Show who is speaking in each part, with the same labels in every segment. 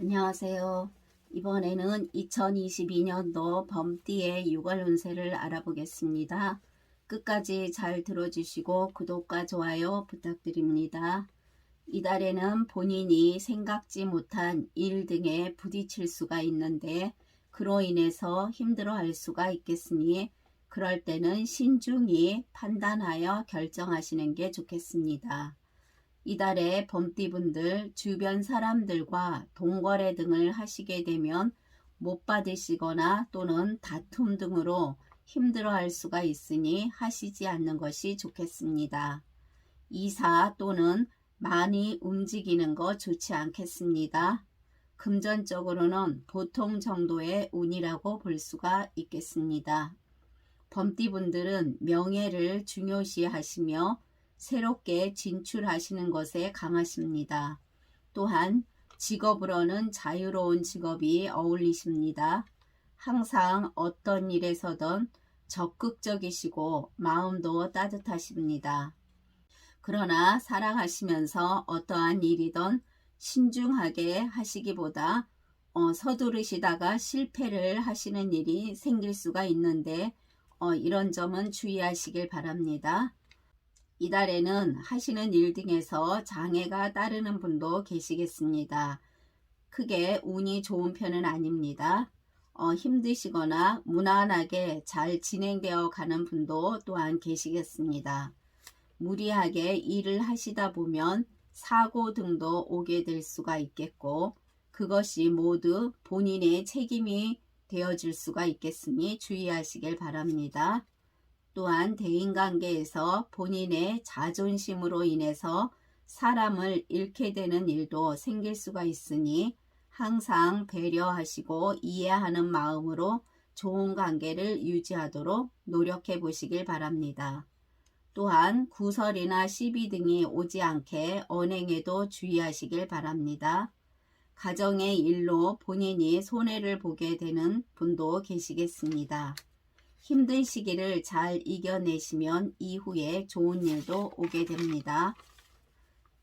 Speaker 1: 안녕하세요. 이번에는 2022년도 범띠의 6월 운세를 알아보겠습니다. 끝까지 잘 들어주시고 구독과 좋아요 부탁드립니다. 이달에는 본인이 생각지 못한 일 등에 부딪힐 수가 있는데 그로 인해서 힘들어할 수가 있겠으니 그럴 때는 신중히 판단하여 결정하시는 게 좋겠습니다. 이달에 범띠분들 주변 사람들과 동거래 등을 하시게 되면 못 받으시거나 또는 다툼 등으로 힘들어할 수가 있으니 하시지 않는 것이 좋겠습니다. 이사 또는 많이 움직이는 거 좋지 않겠습니다. 금전적으로는 보통 정도의 운이라고 볼 수가 있겠습니다. 범띠분들은 명예를 중요시 하시며 새롭게 진출하시는 것에 강하십니다. 또한 직업으로는 자유로운 직업이 어울리십니다. 항상 어떤 일에서든 적극적이시고 마음도 따뜻하십니다. 그러나 사랑하시면서 어떠한 일이든 신중하게 하시기보다 어, 서두르시다가 실패를 하시는 일이 생길 수가 있는데 어, 이런 점은 주의하시길 바랍니다. 이달에는 하시는 일 등에서 장애가 따르는 분도 계시겠습니다. 크게 운이 좋은 편은 아닙니다. 어, 힘드시거나 무난하게 잘 진행되어 가는 분도 또한 계시겠습니다. 무리하게 일을 하시다 보면 사고 등도 오게 될 수가 있겠고 그것이 모두 본인의 책임이 되어질 수가 있겠으니 주의하시길 바랍니다. 또한 대인관계에서 본인의 자존심으로 인해서 사람을 잃게 되는 일도 생길 수가 있으니 항상 배려하시고 이해하는 마음으로 좋은 관계를 유지하도록 노력해 보시길 바랍니다. 또한 구설이나 시비 등이 오지 않게 언행에도 주의하시길 바랍니다. 가정의 일로 본인이 손해를 보게 되는 분도 계시겠습니다. 힘든 시기를 잘 이겨내시면 이후에 좋은 일도 오게 됩니다.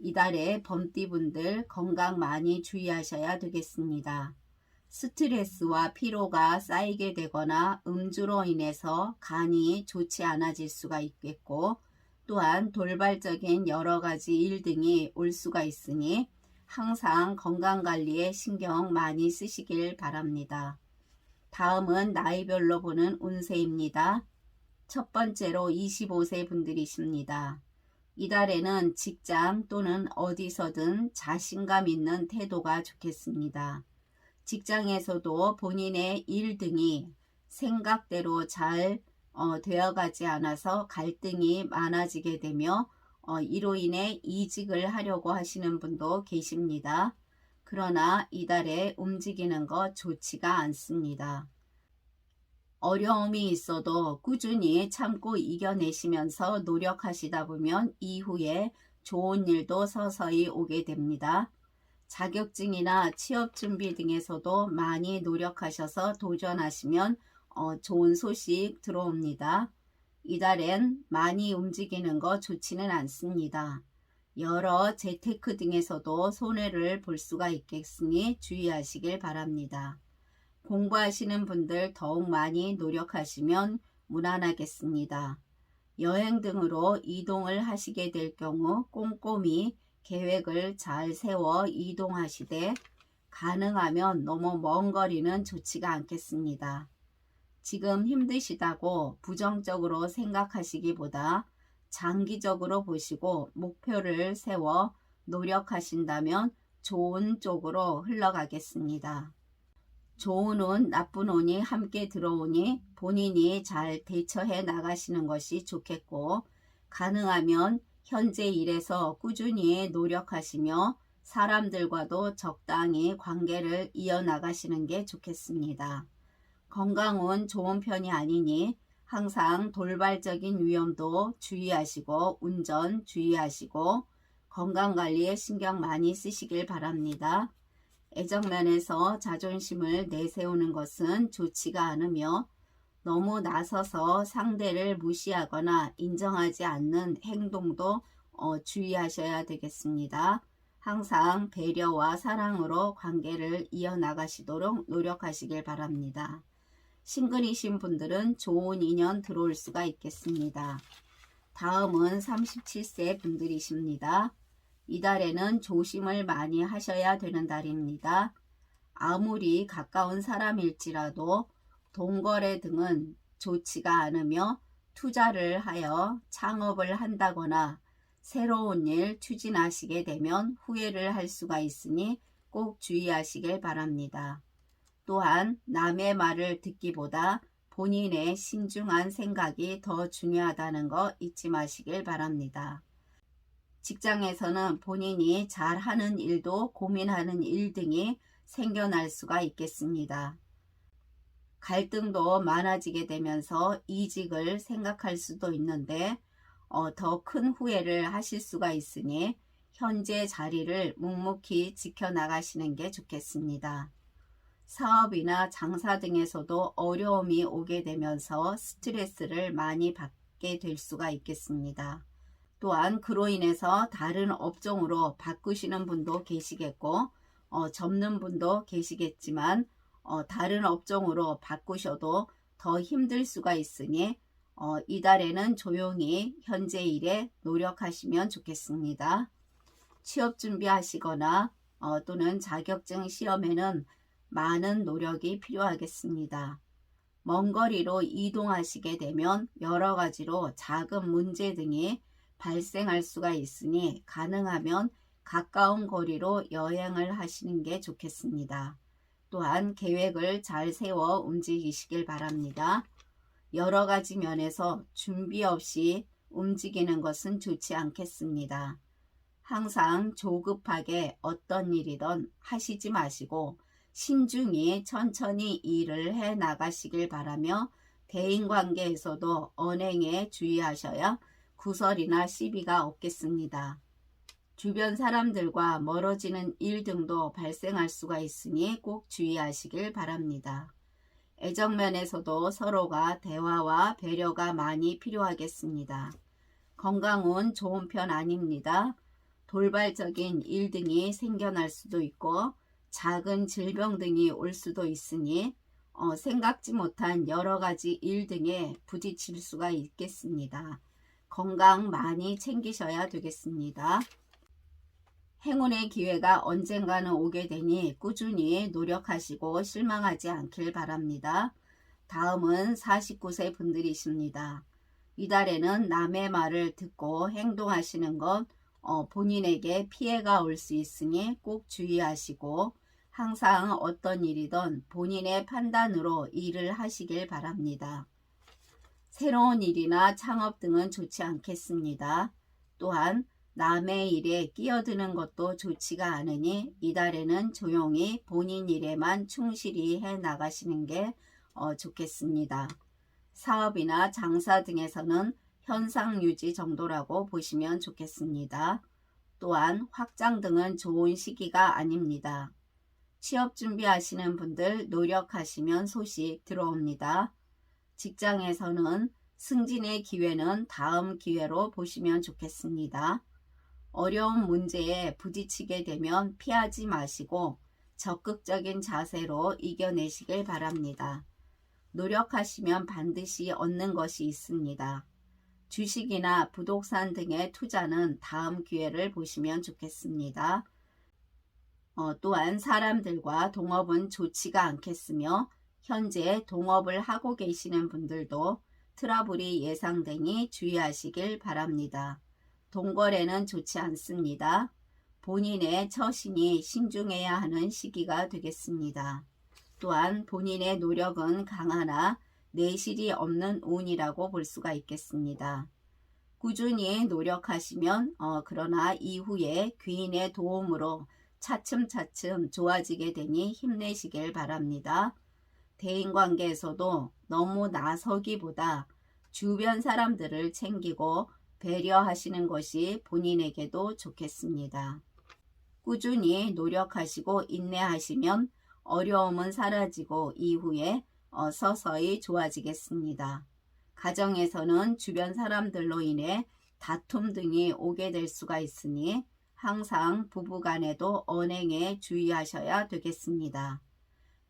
Speaker 1: 이달에 범띠분들 건강 많이 주의하셔야 되겠습니다. 스트레스와 피로가 쌓이게 되거나 음주로 인해서 간이 좋지 않아질 수가 있겠고 또한 돌발적인 여러 가지 일 등이 올 수가 있으니 항상 건강관리에 신경 많이 쓰시길 바랍니다. 다음은 나이별로 보는 운세입니다. 첫 번째로 25세 분들이십니다. 이달에는 직장 또는 어디서든 자신감 있는 태도가 좋겠습니다. 직장에서도 본인의 일 등이 생각대로 잘 어, 되어가지 않아서 갈등이 많아지게 되며 어, 이로 인해 이직을 하려고 하시는 분도 계십니다. 그러나 이달에 움직이는 것 좋지가 않습니다. 어려움이 있어도 꾸준히 참고 이겨내시면서 노력하시다 보면 이후에 좋은 일도 서서히 오게 됩니다. 자격증이나 취업 준비 등에서도 많이 노력하셔서 도전하시면 어, 좋은 소식 들어옵니다. 이달엔 많이 움직이는 거 좋지는 않습니다. 여러 재테크 등에서도 손해를 볼 수가 있겠으니 주의하시길 바랍니다. 공부하시는 분들 더욱 많이 노력하시면 무난하겠습니다. 여행 등으로 이동을 하시게 될 경우 꼼꼼히 계획을 잘 세워 이동하시되 가능하면 너무 먼 거리는 좋지가 않겠습니다. 지금 힘드시다고 부정적으로 생각하시기보다 장기적으로 보시고 목표를 세워 노력하신다면 좋은 쪽으로 흘러가겠습니다. 좋은 운, 나쁜 운이 함께 들어오니 본인이 잘 대처해 나가시는 것이 좋겠고 가능하면 현재 일에서 꾸준히 노력하시며 사람들과도 적당히 관계를 이어나가시는 게 좋겠습니다. 건강은 좋은 편이 아니니 항상 돌발적인 위험도 주의하시고 운전 주의하시고 건강관리에 신경 많이 쓰시길 바랍니다. 애정면에서 자존심을 내세우는 것은 좋지가 않으며 너무 나서서 상대를 무시하거나 인정하지 않는 행동도 어, 주의하셔야 되겠습니다. 항상 배려와 사랑으로 관계를 이어나가시도록 노력하시길 바랍니다. 싱글이신 분들은 좋은 인연 들어올 수가 있겠습니다. 다음은 37세 분들이십니다. 이달에는 조심을 많이 하셔야 되는 달입니다. 아무리 가까운 사람일지라도 동거래 등은 좋지가 않으며 투자를 하여 창업을 한다거나 새로운 일 추진하시게 되면 후회를 할 수가 있으니 꼭 주의하시길 바랍니다. 또한 남의 말을 듣기보다 본인의 신중한 생각이 더 중요하다는 거 잊지 마시길 바랍니다. 직장에서는 본인이 잘하는 일도 고민하는 일 등이 생겨날 수가 있겠습니다. 갈등도 많아지게 되면서 이직을 생각할 수도 있는데 어, 더 큰 후회를 하실 수가 있으니 현재 자리를 묵묵히 지켜나가시는 게 좋겠습니다. 사업이나 장사 등에서도 어려움이 오게 되면서 스트레스를 많이 받게 될 수가 있겠습니다. 또한 그로 인해서 다른 업종으로 바꾸시는 분도 계시겠고 어, 접는 분도 계시겠지만 어, 다른 업종으로 바꾸셔도 더 힘들 수가 있으니 어, 이달에는 조용히 현재 일에 노력하시면 좋겠습니다. 취업 준비하시거나 어, 또는 자격증 시험에는 많은 노력이 필요하겠습니다. 먼 거리로 이동하시게 되면 여러 가지로 작은 문제 등이 발생할 수가 있으니 가능하면 가까운 거리로 여행을 하시는 게 좋겠습니다. 또한 계획을 잘 세워 움직이시길 바랍니다. 여러 가지 면에서 준비 없이 움직이는 것은 좋지 않겠습니다. 항상 조급하게 어떤 일이든 하시지 마시고 신중히 천천히 일을 해 나가시길 바라며 대인관계에서도 언행에 주의하셔야 구설이나 시비가 없겠습니다. 주변 사람들과 멀어지는 일 등도 발생할 수가 있으니 꼭 주의하시길 바랍니다. 애정면에서도 서로가 대화와 배려가 많이 필요하겠습니다. 건강은 좋은 편 아닙니다. 돌발적인 일 등이 생겨날 수도 있고 작은 질병 등이 올 수도 있으니 어, 생각지 못한 여러 가지 일 등에 부딪힐 수가 있겠습니다. 건강 많이 챙기셔야 되겠습니다. 행운의 기회가 언젠가는 오게 되니 꾸준히 노력하시고 실망하지 않길 바랍니다. 다음은 49세 분들이십니다. 이달에는 남의 말을 듣고 행동하시는 것 어, 본인에게 피해가 올 수 있으니 꼭 주의하시고 항상 어떤 일이든 본인의 판단으로 일을 하시길 바랍니다. 새로운 일이나 창업 등은 좋지 않겠습니다. 또한 남의 일에 끼어드는 것도 좋지가 않으니 이달에는 조용히 본인 일에만 충실히 해 나가시는 게 어, 좋겠습니다. 사업이나 장사 등에서는 현상 유지 정도라고 보시면 좋겠습니다. 또한 확장 등은 좋은 시기가 아닙니다. 취업 준비하시는 분들 노력하시면 소식 들어옵니다. 직장에서는 승진의 기회는 다음 기회로 보시면 좋겠습니다. 어려운 문제에 부딪히게 되면 피하지 마시고 적극적인 자세로 이겨내시길 바랍니다. 노력하시면 반드시 얻는 것이 있습니다. 주식이나 부동산 등의 투자는 다음 기회를 보시면 좋겠습니다. 어, 또한 사람들과 동업은 좋지가 않겠으며 현재 동업을 하고 계시는 분들도 트러블이 예상되니 주의하시길 바랍니다. 동거래는 좋지 않습니다. 본인의 처신이 신중해야 하는 시기가 되겠습니다. 또한 본인의 노력은 강하나 내실이 없는 운이라고 볼 수가 있겠습니다. 꾸준히 노력하시면 어, 그러나 이후에 귀인의 도움으로 차츰차츰 좋아지게 되니 힘내시길 바랍니다. 대인관계에서도 너무 나서기보다 주변 사람들을 챙기고 배려하시는 것이 본인에게도 좋겠습니다. 꾸준히 노력하시고 인내하시면 어려움은 사라지고 이후에 어, 서서히 좋아지겠습니다. 가정에서는 주변 사람들로 인해 다툼 등이 오게 될 수가 있으니 항상 부부간에도 언행에 주의하셔야 되겠습니다.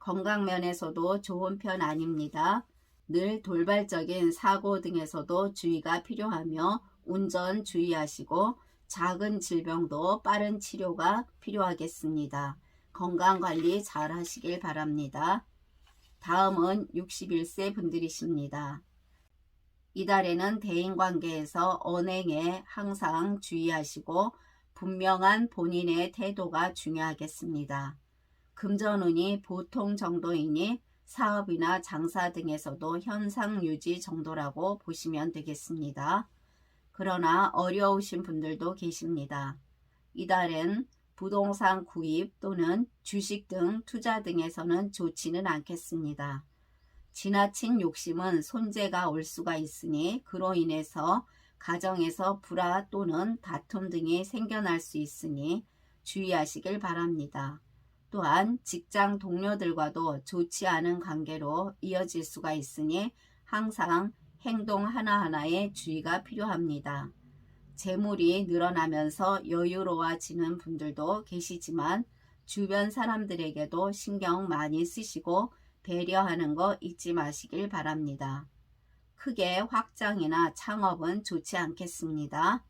Speaker 1: 건강면에서도 좋은 편 아닙니다. 늘 돌발적인 사고 등에서도 주의가 필요하며 운전 주의하시고 작은 질병도 빠른 치료가 필요하겠습니다. 건강관리 잘 하시길 바랍니다. 다음은 61세 분들이십니다. 이달에는 대인관계에서 언행에 항상 주의하시고 분명한 본인의 태도가 중요하겠습니다. 금전운이 보통 정도이니 사업이나 장사 등에서도 현상 유지 정도라고 보시면 되겠습니다. 그러나 어려우신 분들도 계십니다. 이달엔 부동산 구입 또는 주식 등 투자 등에서는 좋지는 않겠습니다. 지나친 욕심은 손재가 올 수가 있으니 그로 인해서 가정에서 불화 또는 다툼 등이 생겨날 수 있으니 주의하시길 바랍니다. 또한 직장 동료들과도 좋지 않은 관계로 이어질 수가 있으니 항상 행동 하나하나에 주의가 필요합니다. 재물이 늘어나면서 여유로워지는 분들도 계시지만 주변 사람들에게도 신경 많이 쓰시고 배려하는 거 잊지 마시길 바랍니다. 크게 확장이나 창업은 좋지 않겠습니다.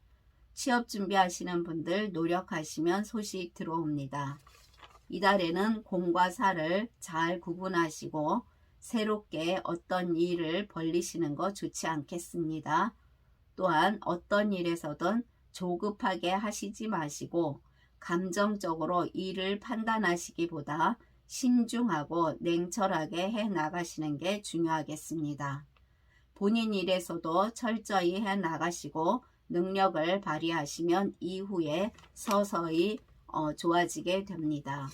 Speaker 1: 취업 준비하시는 분들 노력하시면 소식 들어옵니다. 이달에는 공과 사를 잘 구분하시고 새롭게 어떤 일을 벌리시는 거 좋지 않겠습니다. 또한 어떤 일에서든 조급하게 하시지 마시고 감정적으로 일을 판단하시기보다 신중하고 냉철하게 해 나가시는 게 중요하겠습니다. 본인 일에서도 철저히 해 나가시고 능력을 발휘하시면 이후에 서서히 어, 좋아지게 됩니다.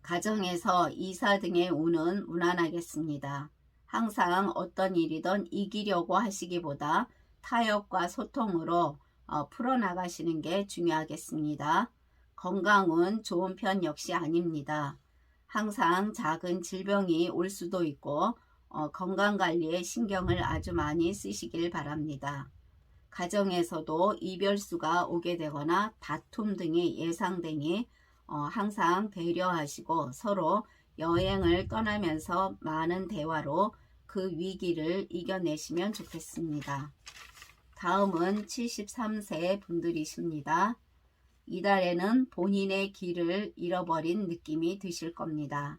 Speaker 1: 가정에서 이사 등의 운은 무난하겠습니다. 항상 어떤 일이든 이기려고 하시기보다 타협과 소통으로 어, 풀어나가시는 게 중요하겠습니다. 건강은 좋은 편 역시 아닙니다. 항상 작은 질병이 올 수도 있고 어, 건강관리에 신경을 아주 많이 쓰시길 바랍니다. 가정에서도 이별수가 오게 되거나 다툼 등이 예상되니 어, 항상 배려하시고 서로 여행을 떠나면서 많은 대화로 그 위기를 이겨내시면 좋겠습니다. 다음은 73세 분들이십니다. 이달에는 본인의 길을 잃어버린 느낌이 드실 겁니다.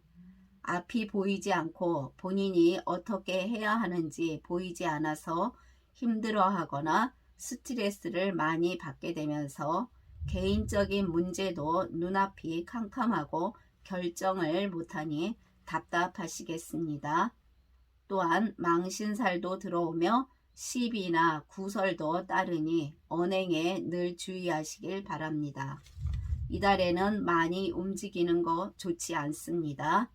Speaker 1: 앞이 보이지 않고 본인이 어떻게 해야 하는지 보이지 않아서 힘들어하거나 스트레스를 많이 받게 되면서 개인적인 문제도 눈앞이 캄캄하고 결정을 못하니 답답하시겠습니다. 또한 망신살도 들어오며 시비나 구설도 따르니 언행에 늘 주의하시길 바랍니다. 이달에는 많이 움직이는 거 좋지 않습니다.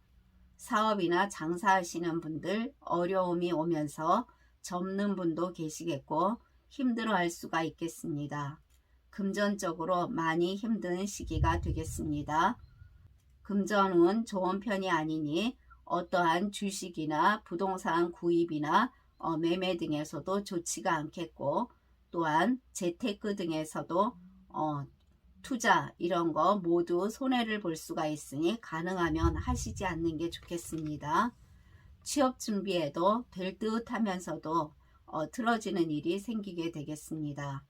Speaker 1: 사업이나 장사하시는 분들 어려움이 오면서 접는 분도 계시겠고 힘들어 할 수가 있겠습니다. 금전적으로 많이 힘든 시기가 되겠습니다. 금전은 좋은 편이 아니니 어떠한 주식이나 부동산 구입이나 어, 매매 등에서도 좋지가 않겠고 또한 재테크 등에서도 어, 투자 이런 거 모두 손해를 볼 수가 있으니 가능하면 하시지 않는 게 좋겠습니다. 취업 준비에도 될 듯 하면서도 어, 틀어지는 일이 생기게 되겠습니다.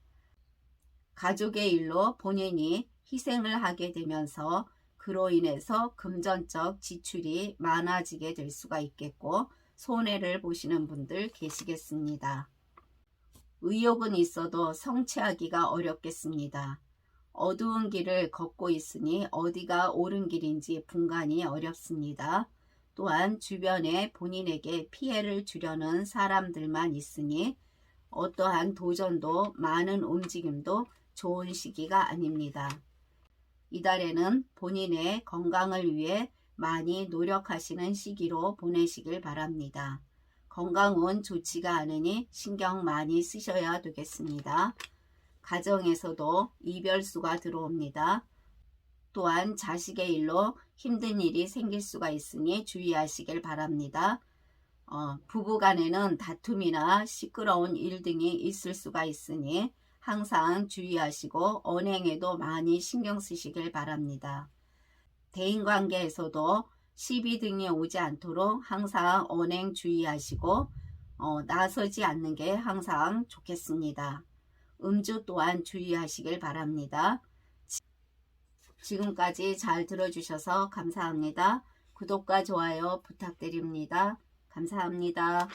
Speaker 1: 가족의 일로 본인이 희생을 하게 되면서 그로 인해서 금전적 지출이 많아지게 될 수가 있겠고 손해를 보시는 분들 계시겠습니다. 의욕은 있어도 성취하기가 어렵겠습니다. 어두운 길을 걷고 있으니 어디가 옳은 길인지 분간이 어렵습니다. 또한 주변에 본인에게 피해를 주려는 사람들만 있으니 어떠한 도전도 많은 움직임도 좋은 시기가 아닙니다. 이달에는 본인의 건강을 위해 많이 노력하시는 시기로 보내시길 바랍니다. 건강은 좋지가 않으니 신경 많이 쓰셔야 되겠습니다. 가정에서도 이별수가 들어옵니다. 또한 자식의 일로 힘든 일이 생길 수가 있으니 주의하시길 바랍니다. 어, 부부 간에는 다툼이나 시끄러운 일 등이 있을 수가 있으니 항상 주의하시고 언행에도 많이 신경 쓰시길 바랍니다. 대인관계에서도 시비 등이 오지 않도록 항상 언행 주의하시고 어, 나서지 않는 게 항상 좋겠습니다. 음주 또한 주의하시길 바랍니다. 지- 지금까지 잘 들어주셔서 감사합니다. 구독과 좋아요 부탁드립니다. 감사합니다.